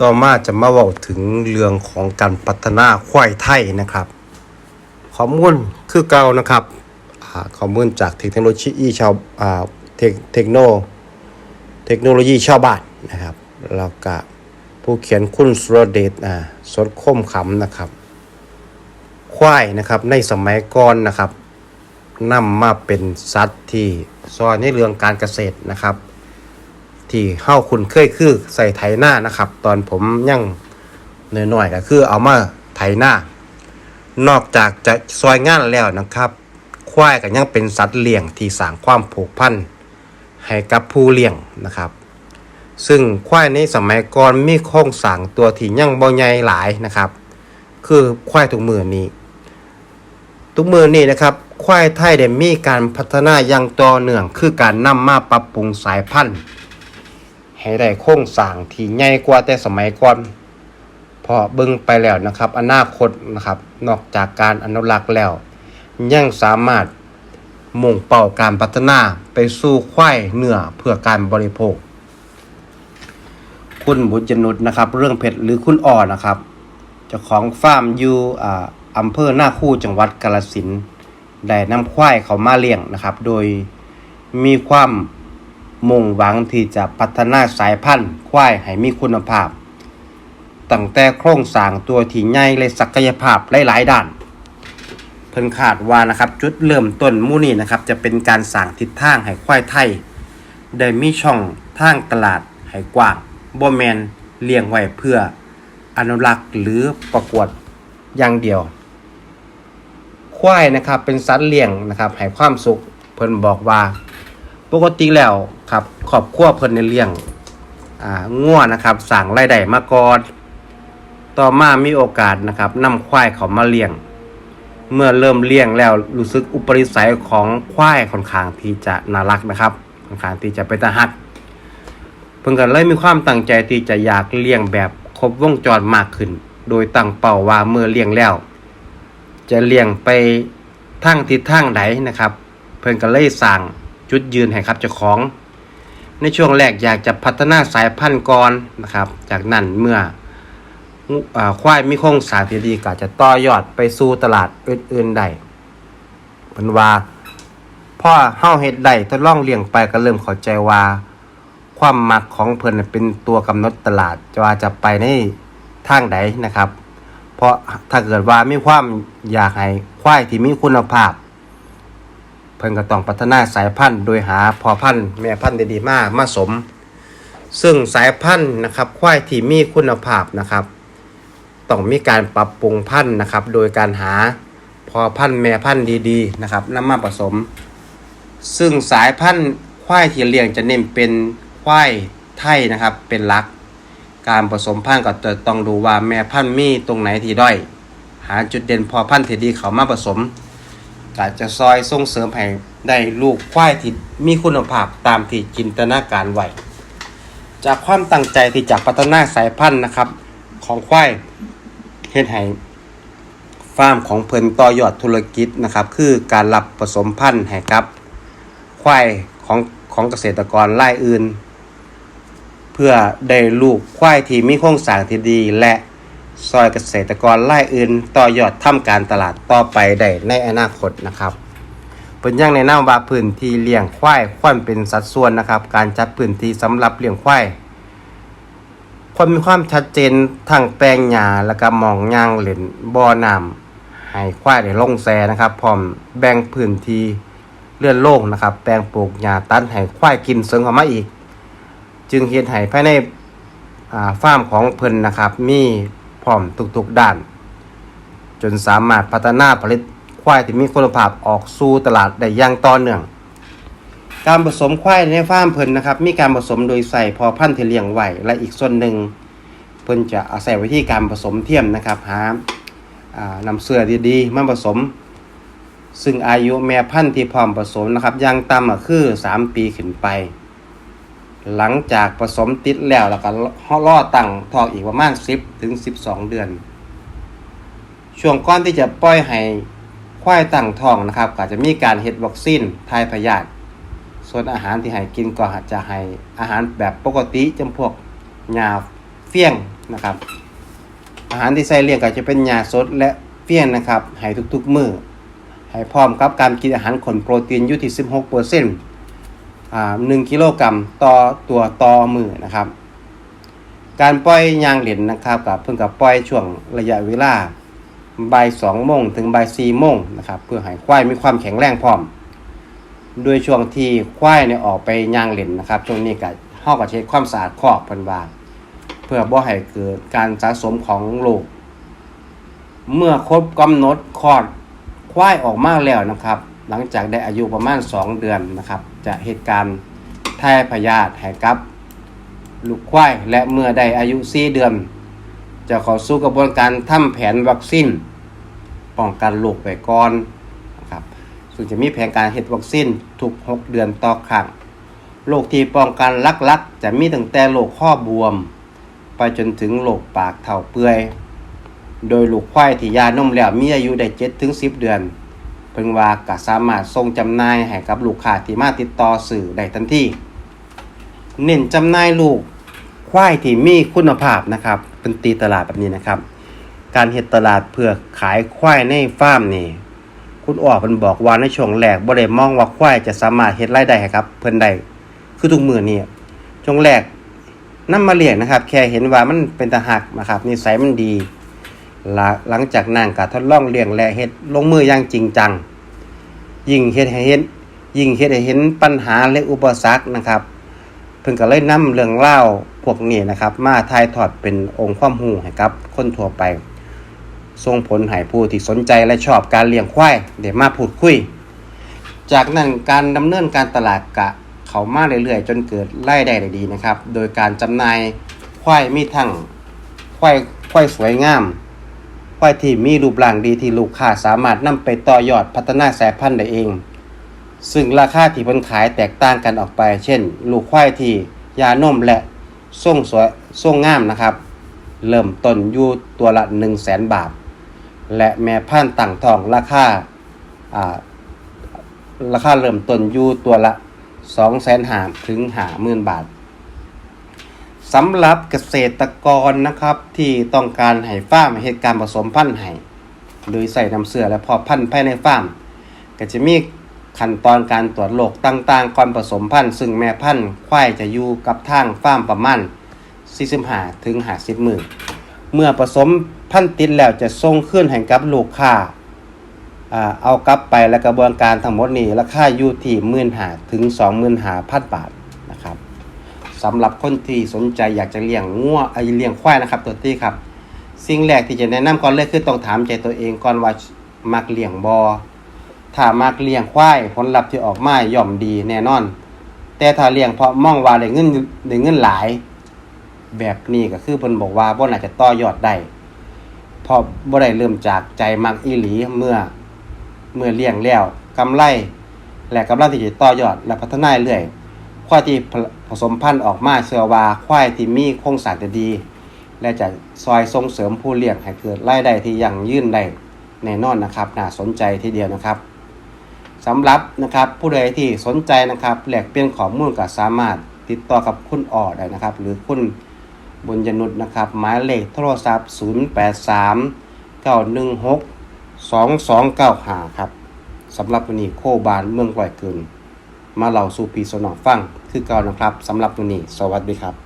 ต่อมาจะมาเว้าถึงเรื่องของการพัฒนาควายไทยนะครับข้อมูลคือเก่านะครับข้อมูลจากเทคโนโลยีชาวอ่าเทคเทคโนเทคโนโลยีชาวบ้านนะครับแล้วก็ผู้เขียนคุณสุรเดชอ่าสดคมขำนะครับ ควายนะครับในสมัยก่อนนะครับนำมาเป็นสัตว์ที่ซอยในเรื่องการเกษตรนะครับ ที่เฮาคุณเคยคือใส่ไถหน้านะครับ ตอนผมยังน้อยๆก็คือเอามาไถหน้า นอกจากจะซอยงานแล้วนะครับ ควายก็ยังเป็นสัตว์เลี้ยงที่สร้างความผูกพันให้กับผู้เลี้ยงนะครับ ซึ่งควายในสมัยก่อนมีโครงสร้างตัวที่ยังบ่ใหญ่หลายนะครับ คือควายทุกมือนี้ทุกมือนี้นะครับควายไทยได้มีการพัฒนาอย่างต่อเนื่องคือการนำมาปรับปรุงสายพันธุ์ ให้ได้โครงสร้างที่ใหญ่กว่าแต่สมัยก่อนพอเบิ่งไปแล้วนะครับ อนาคตนะครับ นอกจากการอนุรักษ์แล้ว ยังสามารถมุ่งเป้าการพัฒนาไปสู่ควายเนื้อเพื่อการบริโภค คุณบุญจนุษนะครับ เรื่องเพชรหรือคุณอ่อนะครับเจ้าของฟาร์มอยู่อ่าอำเภอหน้าคู่จังหวัดกาฬสินได้นำควายเขามาเลี้ยงนะครับ โดยมีความ มุ่งหวังที่จะพัฒนาสายพันธุ์ควายให้มีคุณภาพ ตั้งแต่โครงสร้างตัวที่ใหญ่และศักยภาพหลายๆด้าน เพิ่นคาดว่านะครับจุดเริ่มต้นมู่นี้นะครับจะเป็นการสร้างทิศทางให้ควายไทย ได้มีช่องทางตลาดให้กว้างบ่แมนเลี้ยงไว้เพื่ออนุรักษ์หรือประกวดอย่างเดียว ควายนะครับเป็นสัตว์เลี้ยงนะครับให้ความสุข เพิ่นบอกว่า ปกติแล้วครับครอบครัวเพิ่นในเลี้ยงอ่างัวนะครับสั่งรายได้มาก่อนต่อมามีโอกาสนะครับนำควายเขามาเลี้ยง เมื่อเริ่มเลี้ยงแล้วรู้สึกอุปนิสัยของควายค่อนข้างที่จะน่ารักนะครับค่อนข้างที่จะเป็นตาฮักเพิ่นก็เลยมีความตั้งใจที่จะอยากเลี้ยงแบบครบวงจรมากขึ้น โดยตั้งเป้าว่าเมื่อเลี้ยงแล้ว จะเลี้ยงไปทางทิศทางใดนะครับ เพิ่นก็เลยสร้าง จุดยืนให้ครับเจ้าของ ในช่วงแรกอยากจะพัฒนาสายพันธุ์ก่อนนะครับ จากนั้นเมื่ออควายมีโครงสร้างที่ดีก็จะต่อยอดไปสู่ตลาดอื่นๆได้เพิ่นว่าพ่อเฮาเฮ็ดได้ทดลองเลี้ยงไปก็เริ่มเข้าใจว่า ความมักของเพิ่นเป็นตัวกำหนดตลาดจะว่าจะไปในทางใดนะครับ เพราะถ้าเกิดว่ามีความอยากให้ควายที่มีคุณภาพ พิ่นก็ต้องพัฒนาสายพันธุ์ โดยหาพอพันธุ์แม่พันธุ์ดีๆมามาสม ซึ่งสายพันธุ์นะครับควายที่มีคุณภาพนะครับต้องมีการปรับปรุงพันธุ์นะครับ โดยการหาพอพันธุ์แม่พันธุ์ดีๆนะครับนำมาผสม ซึ่งสายพันธุ์ควายที่เลี้ยงจะเน้นเป็นควายไทยนะครับเป็นหลัก การผสมพันธุ์ก็จะต้องดูว่าแม่พันธุ์มีตรงไหนที่ด้อย หาจุดเด่นพอพันธุ์ที่ดีเขามาผสม ก็จะซอยส่งเสริมให้ได้ลูกควายที่มีคุณภาพตามที่จินตนาการไว้จากความตั้งใจที่จะพัฒนาสายพันธุ์นะครับ ของควายเฮ็ดให้ฟาร์มของเพิ่นต่อยอดธุรกิจนะครับ คือการรับผสมพันธุ์ให้กับควายของของเกษตรกรรายอื่น เพื่อได้ลูกควายที่มีโครงสร้างที่ดีและ ซอยเกษตรกรรายอื่น ต่อยอดทำการตลาดต่อไปได้ในอนาคตนะครับเป็นยังในน้ำว่าพื้นที่เลี้ยงควายควรเป็นสัดส่วนนะครับ การจัดพื้นที่สำหรับเลี้ยงควายควรมีความชัดเจนทางแปลงหญ้าแล้วก็หมองยางเหล่นบ่อน้ำให้ควายได้ลงแซนะครับพร้อมแบ่งพื้นที่เลื่อนโล่งนะครับ แปลงปลูกหญ้าตันให้ควายกินเสริมเข้ามาอีก จึงเฮ็ดให้ภายในอาฟาร์มของเพิ่นนะครับ มี พร้อมทุกๆด้าน จนสามารถพัฒนาผลิตควายที่มีคุณภาพออกสู่ตลาดได้อย่างต่อเนื่อง การผสมควายในฟาร์มเพิ่นนะครับ มีการผสมโดยใส่พอพันธุ์ที่เลี้ยงไว้และอีกส่วนหนึ่ง เพิ่นจะอาศัยวิธีการผสมเทียมนะครับหาอานำเสื้อดีๆมาผสม ซึ่งอายุแม่พันธุ์ที่พร้อมผสมนะครับอย่างต่ำก็คือ 3 ปีขึ้นไป หลังจากผสมติดแล้วแล้วก็ล่อตั้งทองอีกประมาณ 10 ถึง 12 เดือน ช่วงก่อนที่จะปล่อยให้ควายตั้งท้องนะครับ ก็จะมีการเฮ็ดวัคซีนทายพยาธิส่วนอาหารที่ให้กินก็จะให้อาหารแบบปกติจำพวกหญ้าเฟี้ยงนะครับ อาหารที่ใส่เลี้ยงก็จะเป็นหญ้าสดและเฟี้ยงนะครับให้ทุกๆมื้อให้พร้อมกับการกินอาหารขนโปรตีนอยู่ที่ 16%อ่า1กิโลกรัมต่อตัวต่อมือนะครับ การปล่อยยางเหรียญนะครับกับเพิ่งกับปล่อยช่วงระยะเวลาบ่ายสองโมงถึงบ่ายสี่โมงนะครับ เพื่อให้ควายมีความแข็งแรงพร้อมโดยช่วงที่ควายเนี่ยออกไปยางเหรียญนะครับช่วงนี้ก็เฮาก็เช็ดความสะอาดคอกพิ่นว่าเพื่อบ่ให้เกิดการสะสมของโรคเมื่อครบกำหนดคลอดควายออกมาแล้วนะครับ หลังจากได้อายุประมาณ 2 เดือนนะครับ จะเหตุการณ์แพร่พยาธิให้กับ ลูกควายและเมื่อได้อายุ 4 เดือน จะเข้าสู่กระบวนการทำแผนวัคซีนป้องกันโรคไว้ก่อนนะครับซึ่งจะมีแผนการเฮ็ดวัคซีนทุก 6 เดือนต่อครั้งโรคที่ป้องกันลักๆ จะมีตั้งแต่โรคข้อบวม ไปจนถึงโรคปากเท่าเปื่อย โดยลูกควายที่ยานมแล้วมีอายุได้7ถึง10 เดือน เพิ่งว่าก็สามารถส่งจำหน่ายให้กับลูกค้าที่มาติดต่อสื่อได้ทันทีเน้นจำหน่ายลูกควายที่มีคุณภาพนะครับเป็นตีตลาดแบบนี้นะครับ การเฮ็ดตลาดเพื่อขายควายในฟาร์มนี่คุณอ้อเพิ่นบอกว่าในช่วงแรกบ่ได้มองว่าควายจะสามารถเฮ็ดรายได้ให้ครับเพิ่นได้คือทุกมื้อนี้ช่วงแรกนำมาเลี้ยงนะครับ แค่เห็นว่ามันเป็นตาหักนะครับนิสัยมันดี หลังหลังจากนั้นก็ทดลองเลี้ยงและเฮ็ดลงมืออย่างจริงจัง ยิ่งเฮ็ดให้เห็น ยิ่งเฮ็ดให้เห็นปัญหาและอุปสรรคนะครับ เพิ่นก็เลยนำเรื่องเล่าพวกนี้นะครับ มาถ่ายทอดเป็นองค์ความรู้ให้กับคนทั่วไปส่งผลให้ผู้ที่สนใจและชอบการเลี้ยงควายได้มาพูดคุย จากนั้นการดำเนินการตลาดกะเขามาเรื่อยๆ จนเกิดรายได้ได้ดีนะครับ โดยการจำหน่ายควายมีทั้งควายควายสวยงาม ควายที่มีรูปร่างดีที่ลูกค้าสามารถนำไปต่อยอดพัฒนาสายพันธุ์ได้เอง ซึ่งราคาที่เพิ่นขายแตกต่างกันออกไป เช่น ลูกควายที่ยานมและทรงสวยทรงงามนะครับ เริ่มต้นอยู่ตัวละ 1 0 0 0 0แสนบาท และแม่พันธุ์ต่างทองราคาอ่าราคาเริ่มต้นอยู่ตัวละ2 0 0 0 0 0ถึง50,000 บาท สำหรับเกษตรกรนะครับที่ต้องการให้ฟาร์มเหตุการณ์ผสมพันธุ์ให้โดยใส่น้ำเสือและพอพันธุ์ภายในฟาร์มก็จะมีขั้นตอนการตรวจโรคต่างๆก่อนผสมพันธุ์ ซึ่งแม่พันธุ์ควายจะอยู่กับทางฟาร์มประมาณ45ถึง50มื้อเมื่อผสมพันธุ์ติดแล้วจะส่งขึ้นให้กับลูกค้าเอากลับไปและกระบวนการทั้งหมดนี้ราคาอยู่ที่15,000ถึง25,000บาทนะครับ สำหรับคนที่สนใจอยากจะเลี้ยงงัวไอเลี้ยงควายนะครับตัวที่ครับ สิ่งแรกที่จะแนะนำก่อนเลยคือต้องถามใจตัวเองก่อนว่ามักเลี้ยงบอถ้ามักเลี้ยงควายผลลัพธ์ที่ออกมาย่อมดีแน่นอน แต่ถ้าเลี้ยงเพราะมองว่าได้เงินได้เงินหลาย แบบนี้ก็คือเพิ่นบอกว่าบ่น่าจะต่อยอดได้เพราะบ่ได้เริ่มจากใจมักอีหลีเมื่อเมื่อเลี้ยงแล้วกำไร และกำลังที่จะต่อยอดและพัฒนาเรื่อย ควายที่ผสมพันธุ์ออกมาเชื่อว่าควายที่มีโครงสร้างที่ดี และจะซอยส่งเสริมผู้เลี้ยงให้เกิดรายได้ที่ยั่งยืนได้แน่นอนนะครับน่าสนใจทีเดียวนะครับสำหรับนะครับผู้ใดที่สนใจนะครับแหลกเปลี่ยนข้อมูลก็สามารถติดต่อกับคุณออได้นะครับ หรือคุณบุญยนุษย์นะครับ หมายเลขโทรศัพท์ 083 916 2295 ครับสำหรับวันนี้โคบานเมืองไหวเกิน มาเล่าสู่พี่สนองฟัง คือเก่านะครับสำหรับวันนี้ สวัสดีครับ